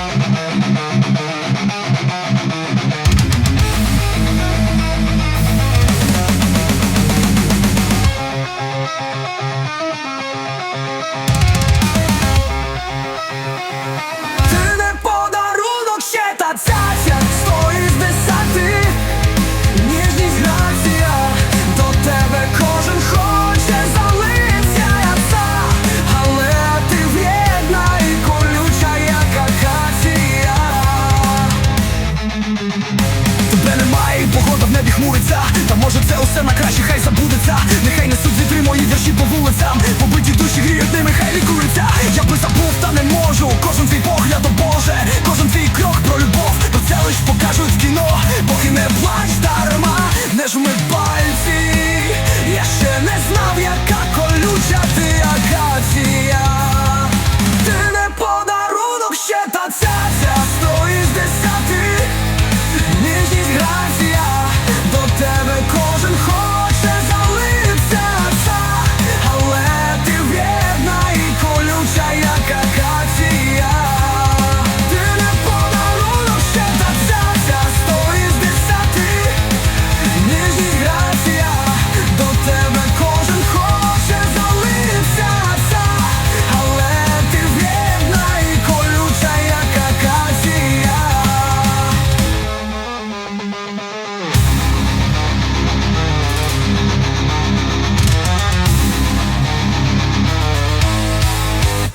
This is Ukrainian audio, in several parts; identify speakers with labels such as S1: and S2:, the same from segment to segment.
S1: Thank you. Хмуриться Та може це усе на краще, хай забудеться. Нехай несуть вітри мої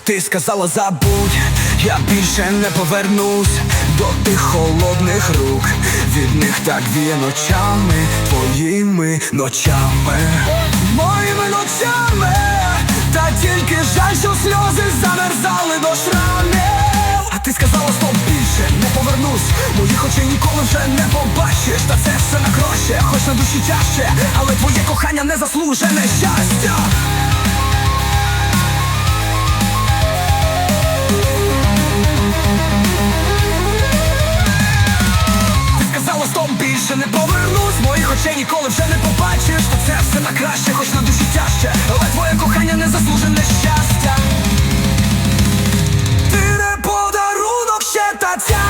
S1: Ти сказала забудь, я більше не повернусь до тих холодних рук, від них так віє ночами, твоїми ночами, моїми ночами, та тільки жаль, що сльози замерзали до шрамів. А ти сказала, стоп більше не повернусь, моїх очей ніколи вже не побачиш, та це все на краще, хоч на душі тяжче, але твоє кохання не заслужене щастя. краще, хоч на душі тяжче, але твоє кохання не заслужене щастя. Ти не подарунок ще та ця